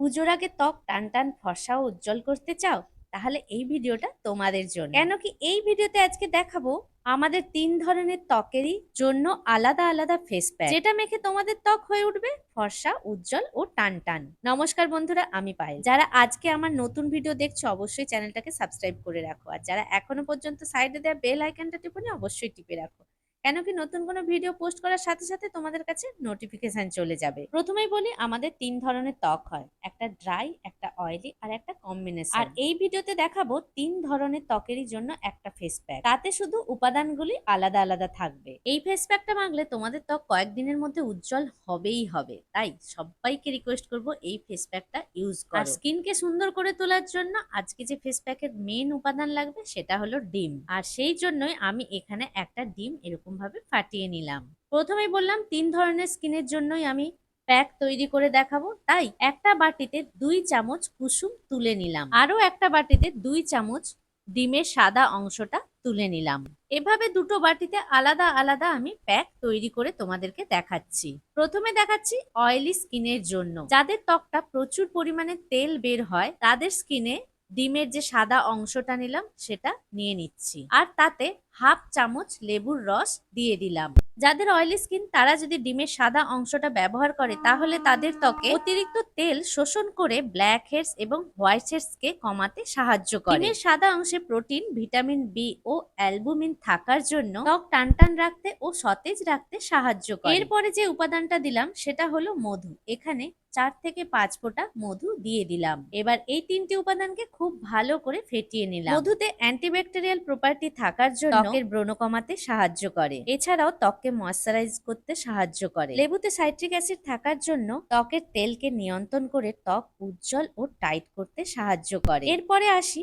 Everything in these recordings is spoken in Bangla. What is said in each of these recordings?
পুজোর আগে ত্বক টান টান ফর্সা উজ্জ্বল করতে চাও, তাহলে এই ভিডিওটা তোমাদের জন্য। কেন কি এই ভিডিওতে আজকে দেখাবো আমাদের তিন ধরনের ত্বকেরই জন্য আলাদা আলাদা ফেস প্যাক যেটা মেখে তোমাদের ত্বক হয়ে উঠবে, ফর্সা, উজ্জ্বল ও টান টান। নমস্কার বন্ধুরা, আমি পায়েল। যারা আজকে আমার নতুন ভিডিও দেখছ, অবশ্যই চ্যানেলটাকে সাবস্ক্রাইব করে রাখো। আর যারা এখনও পর্যন্ত সাইডে দেওয়া বেল আইকনটা টিপুনি অবশ্যই টিপে রাখো। কেন কি নতুন কোনো ভিডিও পোস্ট করার সাথে সাথে তোমাদের কাছে নোটিফিকেশন চলে যাবে। প্রথমেই বলি আমাদের তিন ধরনের ত্বক হয়। একটা ড্রাই একটা অয়েলি আর একটা কম্বিনেশন আর এই ভিডিওতে দেখাবো তিন ধরনের ত্বকেরই জন্য একটা ফেস প্যাক তাতে শুধু উপাদানগুলি আলাদা আলাদা থাকবে। এই ফেস প্যাকটা মাখলে তোমাদের ত্বক কয়েকদিনের মধ্যে উজ্জ্বল হবেই হবে। তাই সবাইকে রিকোয়েস্ট করব এই ফেস প্যাকটা ইউজ করো। আর স্কিনকে সুন্দর করে তোলার জন্য আজকে যে ফেস প্যাকের মেন উপাদান লাগবে সেটা হলো ডিম। আর সেই জন্যই আমি এখানে একটা ডিম এরকম ভাবে ফাটিয়ে নিলাম। প্রথমে বললাম, তিন ধরনের স্কিনের জন্যই আমি প্যাক তৈরি করে দেখাবো। তাই একটা বাটিতে দুই চামচ কুসুম তুলে নিলাম। আরও একটা বাটিতে দুই চামচ ডিমের সাদা অংশটা তুলে নিলাম। এভাবে দুটো বাটিতে আলাদা আলাদা আমি প্যাক তৈরি করে তোমাদেরকে দেখাচ্ছি। প্রথমে দেখাচ্ছি অয়েলি স্কিনের জন্য। যাদের ত্বকটা প্রচুর পরিমাণে তেল বের হয়, তাদের স্কিনে ডিমের যে সাদা অংশটা নিলাম, সেটা নিয়ে নিচ্ছি। আর তাতে হাফ চামচ লেবুর রস দিয়ে দিলাম। যাদের অয়েলি স্কিন তারা যদি ডিমের সাদা অংশটা ব্যবহার করে, তাহলে তাদের ত্বকে অতিরিক্ত তেল শোষণ করে ব্ল্যাক হেডস এবং হোয়াইট হেডস কে কমাতে সাহায্য করে। ডিমের সাদা অংশে প্রোটিন ভিটামিন বি ও অ্যালবুমিন থাকার জন্য ত্বক টান টান রাখতে ও সতেজ রাখতে সাহায্য করে। এরপরে যে উপাদানটা দিলাম, সেটা হলো মধু। এখানে চার থেকে পাঁচ ফোঁটা মধু দিয়ে দিলাম। এবার এই তিনটি উপাদানকে খুব ভালো করে ফেটিয়ে নিলাম। মধুতে অ্যান্টিব্যাকটেরিয়াল প্রপার্টি থাকার জন্য ত্বকের ব্রণ কমাতে সাহায্য করে। এছাড়াও ত্বককে ময়শ্চারাইজ করতে সাহায্য করে। লেবুতে সাইট্রিক অ্যাসিড থাকার জন্য ত্বকের তেলকে নিয়ন্ত্রণ করে ত্বক উজ্জ্বল ও টাইট করতে সাহায্য করে। এরপরে আসি,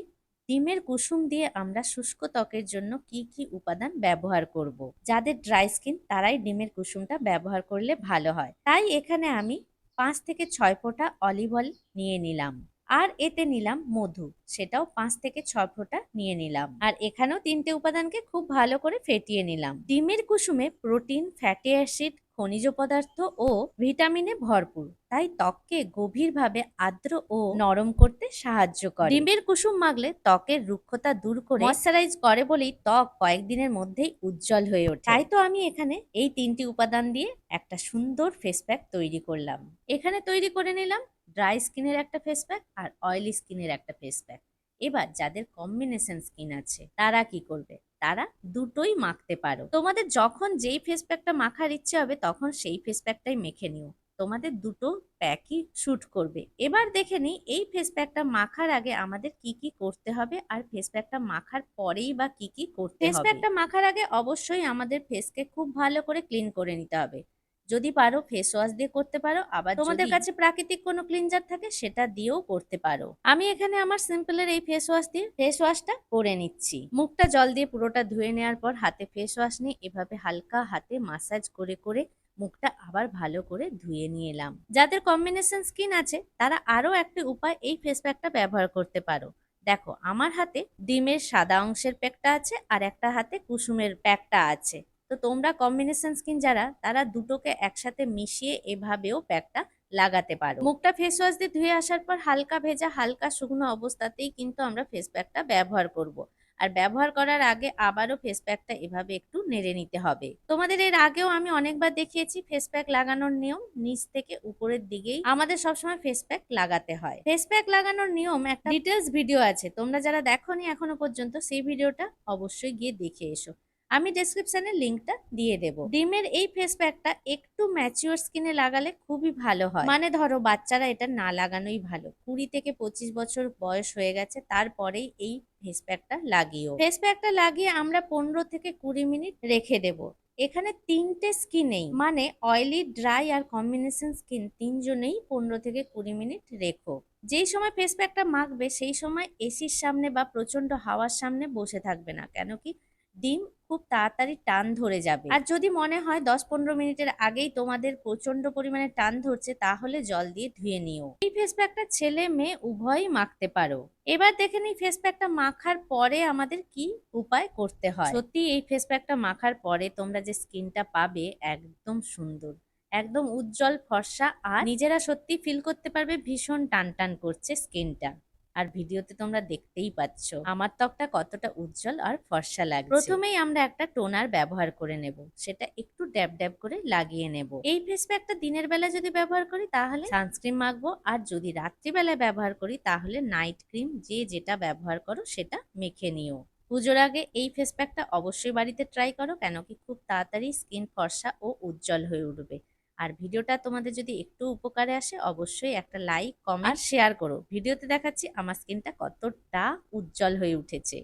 ডিমের কুসুম দিয়ে আমরা শুষ্ক ত্বকের জন্য কি কি উপাদান ব্যবহার করব। যাদের ড্রাই স্কিন তারাই ডিমের কুসুমটা ব্যবহার করলে ভালো হয়। তাই এখানে আমি পাঁচ থেকে ছয় ফোঁটা অলিভ অয়েল নিয়ে নিলাম। আর এতে নিলাম মধু, সেটাও পাঁচ থেকে ছয় ফোঁটা নিয়ে নিলাম। আর এখানেও তিনটে উপাদানকে খুব ভালো করে ফেটিয়ে নিলাম। ডিমের কুসুমে প্রোটিন, ফ্যাটি অ্যাসিড খনিজ পদার্থ ও ভিটামিনে ভরপুর। তাই ত্বককে গভীরভাবে আর্দ্র ও নরম করতে সাহায্য করে। ডিমের কুসুম মাগলে ত্বকের রুক্ষতা দূর করে ময়শ্চারাইজ করে বলেই ত্বক কয়েকদিনের মধ্যেই উজ্জ্বল হয়ে ওঠে। তাই তো আমি এখানে এই তিনটি উপাদান দিয়ে একটা সুন্দর ফেস প্যাক তৈরি করলাম। এখানে তৈরি করে নিলাম ড্রাই স্কিনের একটা ফেস প্যাক আর অয়েলি স্কিনের একটা ফেস প্যাক এবার যাদের কম্বিনেশন স্কিন আছে তারা কি করবে? তারা দুটোই মাখতে পারো। তোমাদের যখন যেই ফেস প্যাকটা মাখার ইচ্ছে হবে তখন সেই ফেস প্যাকটাই মেখে নিও। তোমাদের দুটো প্যাকই শুট করবে। এবার দেখে নিই এই ফেস প্যাকটা মাখার আগে আমাদের কি কি করতে হবে আর ফেস প্যাকটা মাখার পরেই বা কি কি করতে হবে? ফেস প্যাকটা মাখার আগে অবশ্যই আমাদের ফেসকে খুব ভালো করে ক্লিন করে নিতে হবে। যদি পারো ফেস ওয়াশ দিয়ে করতে পারো আবার তোমাদের কাছে প্রাকৃতিক কোনো ক্লিনজার থাকে সেটা দিয়েও করতে পারো। আমি এখানে আমার সিম্পলের এই ফেস ওয়াশ দিয়ে ফেস ওয়াশটা করে নিচ্ছি। মুখটা জল দিয়ে পুরোটা ধুয়ে নেওয়ার পর হাতে ফেস ওয়াশ নিয়ে এভাবে হালকা হাতে মাসাজ করে করে মুখটা আবার ভালো করে ধুয়ে নিয়ে এলাম। যাদের কম্বিনেশন স্কিন আছে তারা আরও একটা উপায় এই ফেস প্যাকটা ব্যবহার করতে পারো। দেখো আমার হাতে ডিমের সাদা অংশের প্যাকটা আছে আর একটা হাতে কুসুমের প্যাকটা আছে। তো তোমরা কম্বিনেশন স্কিন যারা, তারা দুটোকে একসাথে মিশিয়ে এভাবেও প্যাকটা লাগাতে পারো। মুখটা ফেস ওয়াশ দিয়ে ধুয়ে আসার পর হালকা ভেজা, হালকা শুকনো অবস্থাতেই কিন্তু আমরা ফেস প্যাকটা ব্যবহার করব। আর ব্যবহার করার আগে আবারও ফেস প্যাকটা এভাবে একটু নেড়ে নিতে হবে। তোমাদের এর আগেও আমি অনেকবার দেখিয়েছি ফেস প্যাক লাগানোর নিয়ম। নিচ থেকে উপরের দিকেই আমাদের সবসময় ফেস প্যাক লাগাতে হয়। ফেস প্যাক লাগানোর নিয়ম একটা ডিটেলস ভিডিও আছে। তোমরা যারা দেখোনি এখনও পর্যন্ত, সেই ভিডিওটা অবশ্যই গিয়ে দেখে এসো। আমি ডেসক্রিপশনে লিঙ্কটা দিয়ে দেব। ডিমের এই ফেস প্যাকটা একটু ম্যাচিওর স্কিনে লাগালে খুবই ভালো হয়। মানে ধরো বাচ্চারা এটা না লাগানোই ভালো। কুড়ি থেকে পঁচিশ বছর বয়স হয়ে গেছে, তারপরেই এই ফেস প্যাকটা লাগিও। ফেস প্যাকটা লাগিয়ে আমরা পনেরো থেকে কুড়ি মিনিট রেখে দেব। এখানে তিনটে স্কিনেই মানে অয়েলি ড্রাই আর কম্বিনেশন স্কিন তিনজনেই পনেরো থেকে কুড়ি মিনিট রেখো। যেই সময় ফেস প্যাকটা মাখবে, সেই সময় এসির সামনে বা প্রচণ্ড হাওয়ার সামনে বসে থাকবে না। কেন কি? ডিম খুব তাড়াতাড়ি টান ধরে যাবে। আর যদি মনে হয় দশ পনেরো মিনিটের আগেই তোমাদের প্রচণ্ড পরিমাণে টান ধরছে, তাহলে জল দিয়ে ধুয়ে নিও। এই ফেস প্যাকটা ছেলে মেয়ে উভয়ই মাখতে পারো। এবার দেখে নিই ফেস প্যাকটা মাখার পরে আমাদের কি উপায় করতে হয়। সত্যি এই ফেস প্যাকটা মাখার পরে তোমরা যে স্কিনটা পাবে একদম সুন্দর, একদম উজ্জ্বল ফর্সা আর নিজেরা সত্যি ফিল করতে পারবে ভীষণ টান টান করছে স্কিনটা আর ভিডিওতে তোমরা দেখতেই পাচ্ছ। আমার ত্বকটা কতটা উজ্জ্বল আর ফর্সা লাগছে। প্রথমেই আমরা একটা টোনার ব্যবহার করে নেব। সেটা একটু ড্যাব ড্যাব করে লাগিয়ে নেব। এই ফেস প্যাকটা দিনের বেলা যদি ব্যবহার করি তাহলে সানস্ক্রিন মাখবো। আর যদি রাত্রিবেলায় ব্যবহার করি তাহলে নাইট ক্রিম যে যেটা ব্যবহার করো সেটা মেখে নিও। পুজোর আগে এই ফেস প্যাকটা অবশ্যই বাড়িতে ট্রাই করো কেন কি খুব তাড়াতাড়ি স্কিন ফর্সা ও উজ্জ্বল হয়ে উঠবে। আর ভিডিওটা তোমাদের যদি একটু উপকারে আসে অবশ্যই একটা লাইক কমেন্ট শেয়ার করো। ভিডিওতে দেখাচ্ছি আমার স্কিনটা কতটা উজ্জ্বল হয়ে উঠেছে।